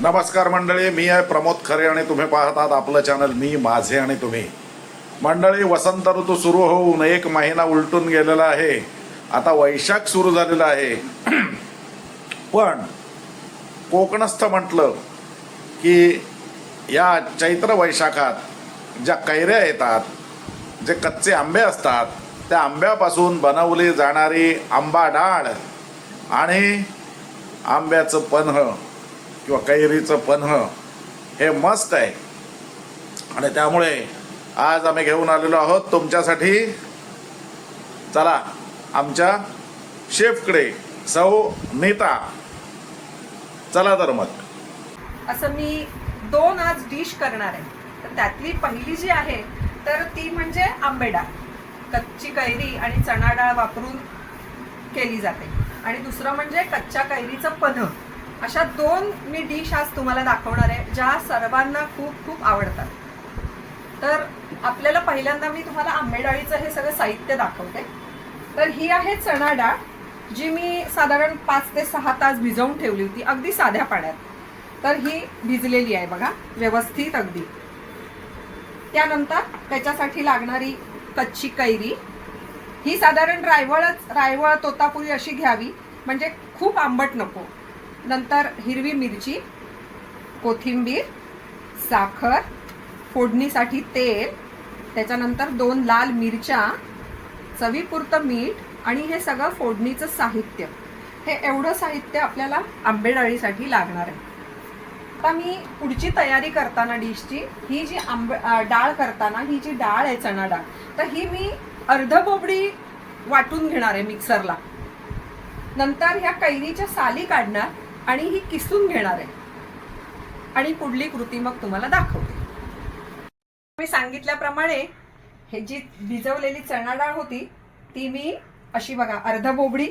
नमस्कार मंडळी मी आहे प्रमोद खरे आणि तुम्ही पाहतात आपलं चॅनल मी माझे आणि तुम्ही. मंडळी वसंत ऋतू सुरू होऊन एक महिना उलटून गेलेला आहे. आता वैशाख सुरू झालेला आहे. पण कोकणस्थ म्हटलं की या चैत्र वैशाखात ज्या कैऱ्या येतात जे कच्चे आंबे असतात त्या आंब्यापासून बनवली जाणारी आंबा डाळ आणि आंब्याचं पन्ह किंवा कैरीचं पन्ह हे मस्त आहे. आणि त्यामुळे आज आम्ही घेऊन आलेलो आहोत तुमच्यासाठी. चला आमच्या शेफकडे सौ नीता. चला तर मग. असं मी दोन आज डिश करणार आहे. तर त्यातली पहिली जी आहे तर ती म्हणजे आंबेडा कच्ची कैरी आणि चणा डाळ वापरून केली जाते. आणि दुसरं म्हणजे कच्च्या कैरीचं पन्ह. अशा दोन मी डिश आज तुम्हाला दाखवणार आहे ज्या सर्वांना खूप खूप आवडतात. तर आपल्याला पहिल्यांदा मी तुम्हाला आंबेडाळीचं हे सगळं साहित्य दाखवते. तर ही आहे चणा डाळ जी मी साधारण पाच ते सहा तास भिजवून ठेवली होती अगदी साध्या पाण्यात. तर ही भिजलेली आहे बघा व्यवस्थित अगदी. त्यानंतर त्याच्यासाठी लागणारी कच्ची कैरी. ही साधारण रायवळच रायवळ तोतापुरी अशी घ्यावी म्हणजे खूप आंबट नको. नंतर हिरवी मिरची कोथिंबीर साखर फोडणीसाठी तेल त्याच्यानंतर दोन लाल मिरच्या चवीपुरतं मीठ आणि हे सगळं फोडणीचं साहित्य. हे एवढं साहित्य आपल्याला आंबेडाळीसाठी लागणार आहे. आता मी पुढची तयारी करताना डिशची ही जी आंबे डाळ करताना ही जी डाळ आहे चणा डाळ तर ही मी अर्ध बोबडी वाटून घेणार आहे मिक्सरला. नंतर ह्या कैरीच्या साली काढणार आणि ही किसून घेणार आहे. आणि पुढली कृती मग तुम्हाला दाखवते. मी सांगितल्याप्रमाणे हे जी भिजवलेली चणा डाळ होती ती मी अशी बघा अर्ध बोबडी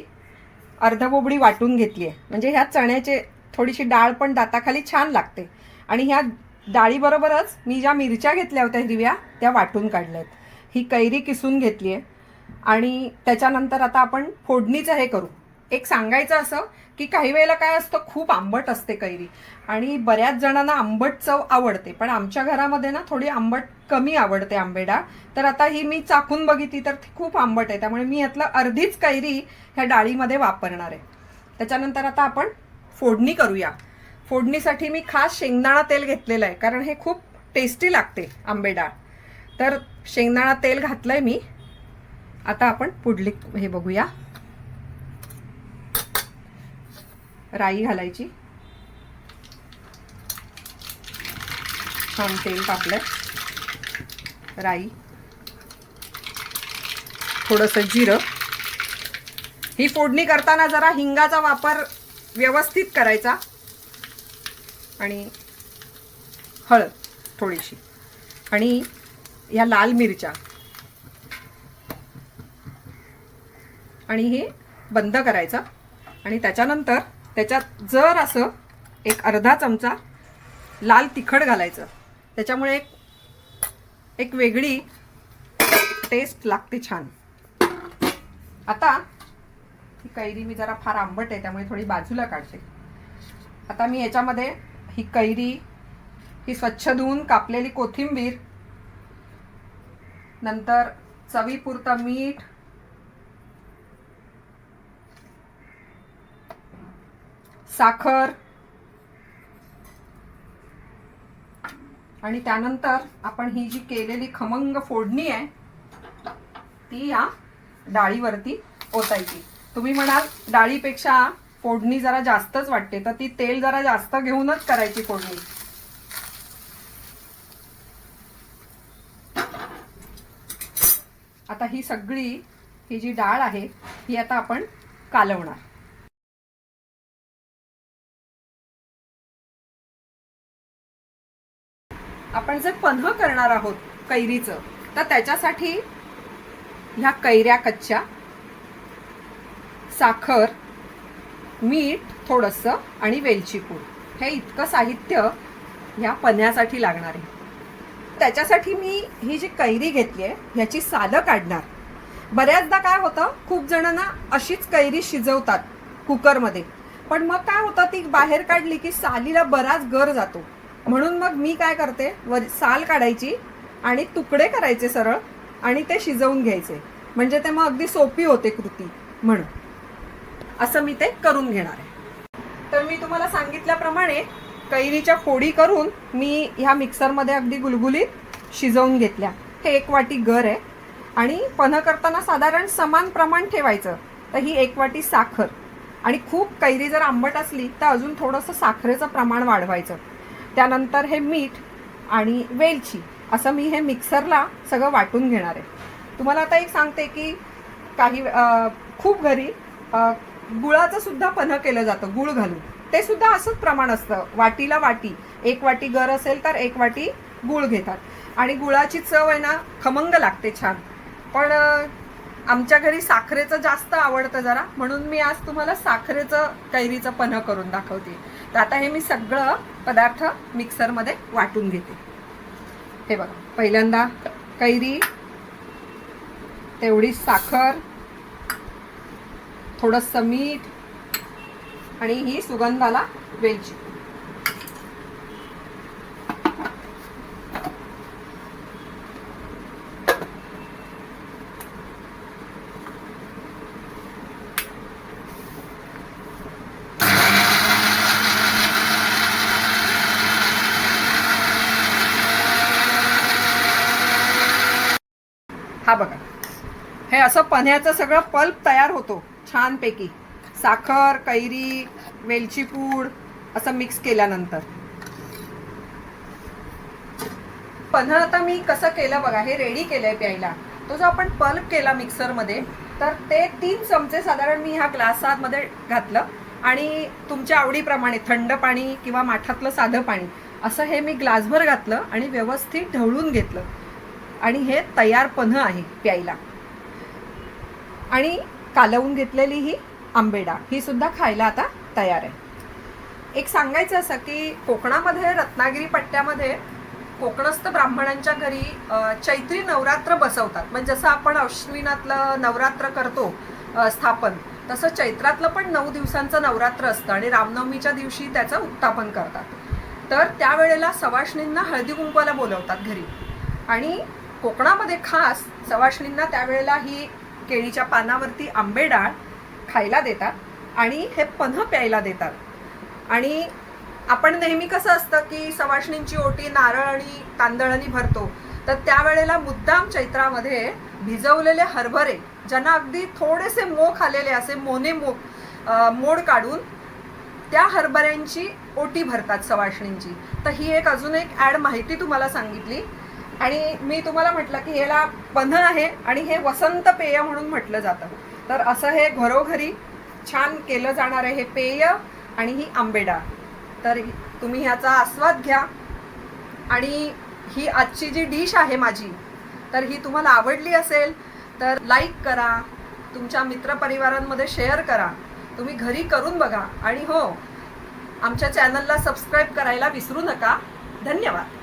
अर्ध बोबडी वाटून घेतली आहे. म्हणजे ह्या चण्याचे थोडीशी डाळ पण दाताखाली छान लागते. आणि ह्या डाळीबरोबरच मी ज्या मिरच्या घेतल्या होत्या हिरव्या त्या वाटून काढल्या आहेत. ही कैरी किसून घेतली आहे. आणि त्याच्यानंतर आता आपण फोडणीचं हे करू. एक सांगायचं असं की काही वेळेला काय असतं खूप आंबट असते कैरी. आणि बऱ्याच जणांना आंबट चव आवडते पण आमच्या घरामध्ये ना थोडी आंबट कमी आवडते आंबेडा. तर आता ही मी चाकून बघितली तर ती खूप आंबट आहे त्यामुळे मी यातलं अर्धीच कैरी ह्या डाळीमध्ये वापरणार आहे. त्याच्यानंतर आता आपण फोडणी करूया. फोडणीसाठी मी खास शेंगदाणा तेल घेतलेलं आहे कारण हे खूप टेस्टी लागते आंबेडाळ तर शेंगदाणा तेल घातलंय मी. आता आपण पुढली हे बघूया. राई घालायची. छान तेल टाकलंय राई. थोडंसं जिरं. ही फोडणी करताना जरा हिंगाचा वापर व्यवस्थित करायचा. आणि हळद थोडीशी. आणि या लाल मिरच्या. आणि हे बंद करायचं. आणि त्याच्यानंतर त्याच्यात जर असं एक अर्धा चमचा लाल तिखट घालायचं त्याच्यामुळे एक एक वेगळी टेस्ट लागते छान. आता ही कैरी मी जरा फार आंबट आहे त्यामुळे थोडी बाजूला काढते. आता मी याच्यामध्ये ही कैरी ही स्वच्छ धुवून कापलेली कोथिंबीर नंतर चवीपुरतं मीठ साखर. आणि त्यानंतर आपण ही जी केलेली खमंग फोडणी आहे ती या डाळीवरती ओतायची. तुम्ही म्हणाल डाळीपेक्षा फोडणी जरा जास्तच वाटते तर ती तेल जरा जास्त घेऊनच करायची फोडणी. आता ही सगळी ही जी डाळ आहे ही आता आपण कालवणार. आपण जर पन्ह करणार आहोत कैरीचं तर त्याच्यासाठी ह्या कैऱ्या कच्च्या साखर मीठ थोडंसं आणि वेलची पूड. हे इतकं साहित्य ह्या पन्ह्यासाठी लागणार आहे. त्याच्यासाठी मी ही जी कैरी घेतली आहे ह्याची सालं काढणार. बऱ्याचदा काय होतं खूप जणांना अशीच कैरी शिजवतात कुकरमध्ये. पण मग काय होतं ती बाहेर काढली की सालीला बराच गर जातो. म्हणून मग मी काय करते वर साल काढायची आणि तुकडे करायचे सरळ आणि ते शिजवून घ्यायचे. म्हणजे ते मग अगदी सोपी होते कृती म्हणून. असं मी ते करून घेणार आहे. तर मी तुम्हाला सांगितल्याप्रमाणे कैरीच्या फोडी करून मी ह्या मिक्सरमध्ये अगदी गुलगुलीत शिजवून घेतल्या. हे एक वाटी गर आहे. आणि पन्ह करताना साधारण समान प्रमाण ठेवायचं. तर ही एक वाटी साखर. आणि खूप कैरी जर आंबट असली तर अजून थोडंसं साखरेचं प्रमाण वाढवायचं. त्यानंतर हे मीठ आणि वेलची असं मी हे मिक्सरला सगळं वाटून घेणार आहे. तुम्हाला आता एक सांगते की काही खूप घरी गुळाचं सुद्धा पन्ह केलं जातं गुळ घालून. ते सुद्धा असंच प्रमाण असतं वाटीला वाटी. एक वाटी गर असेल तर एक वाटी गुळ घेतात. आणि गुळाची चव आहे ना खमंग लागते छान. पण आमच्या घरी साखरेचं जास्त आवडतं जरा. म्हणून मी आज तुम्हाला साखरेचं कैरीचं पन्ह करून दाखवते. तर आता हे मी सगळं पदार्थ मिक्सरमध्ये वाटून घेते. हे बघा पहिल्यांदा कैरी तेवढी साखर थोडंसं मीठ आणि ही सुगंधाला वेलची. हा बघा. हे असं पन्ह्याचं सगळं पल्प तयार होतो छानपैकी. साखर कैरी वेलची पूड असं मिक्स केल्यानंतर. पन्ह आता मी कसं केलं बघा हे रेडी केलंय प्यायला. तो जो आपण पल्प केला मिक्सरमध्ये तर ते तीन चमचे साधारण मी ह्या ग्लासामध्ये घातलं आणि तुमच्या आवडीप्रमाणे थंड पाणी किंवा माठातलं साधं पाणी असं हे मी ग्लासभर घातलं आणि व्यवस्थित ढवळून घेतलं. आणि हे तयार पन्ह आहे प्यायला. आणि कालवून घेतलेली ही आंबेडा ही सुद्धा खायला आता तयार आहे. एक सांगायचं असं की कोकणामध्ये रत्नागिरी पट्ट्यामध्ये कोकणस्थ ब्राह्मणांच्या घरी चैत्री नवरात्र बसवतात. म्हणजे जसं आपण अश्विनातलं नवरात्र करतो स्थापन तसं चैत्रातलं पण नऊ दिवसांचं नवरात्र असतं आणि रामनवमीच्या दिवशी त्याचं उत्थापन करतात. तर त्यावेळेला सवाष्णींना हळदी कुंकवाला बोलवतात घरी. आणि कोकणामध्ये खास सवाष्णींना त्यावेळेला ही केळीच्या पानावरती आंबे डाळ खायला देतात आणि हे पन्ह प्यायला देतात. आणि आपण नेहमी कसं असतं की सवाष्णींची ओटी नारळ आणि तांदळानी भरतो तर त्यावेळेला मुद्दाम चैत्रामध्ये भिजवलेले हरभरे ज्यांना अगदी थोडेसे मोख आलेले असे मोने मोख मोड काढून त्या हरभऱ्यांची ओटी भरतात सवाष्णींची तर ही एक अजून एक ॲड माहिती तुम्हाला सांगितली आणि मी तुम्हाला म्हटलं की ह्याला पन्ह आहे आणि हे वसंत पेय म्हणून म्हटलं जातं. तर असं हे घरोघरी छान केलं जाणारं आहे हे पेय आणि ही आंबेडा. तर तुम्ही ह्याचा आस्वाद घ्या. आणि ही आजची जी डिश आहे माझी तर ही तुम्हाला आवडली असेल तर लाईक करा तुमच्या मित्रपरिवारांमध्ये शेअर करा. तुम्ही घरी करून बघा. आणि हो आमच्या चॅनलला सबस्क्राईब करायला विसरू नका. धन्यवाद.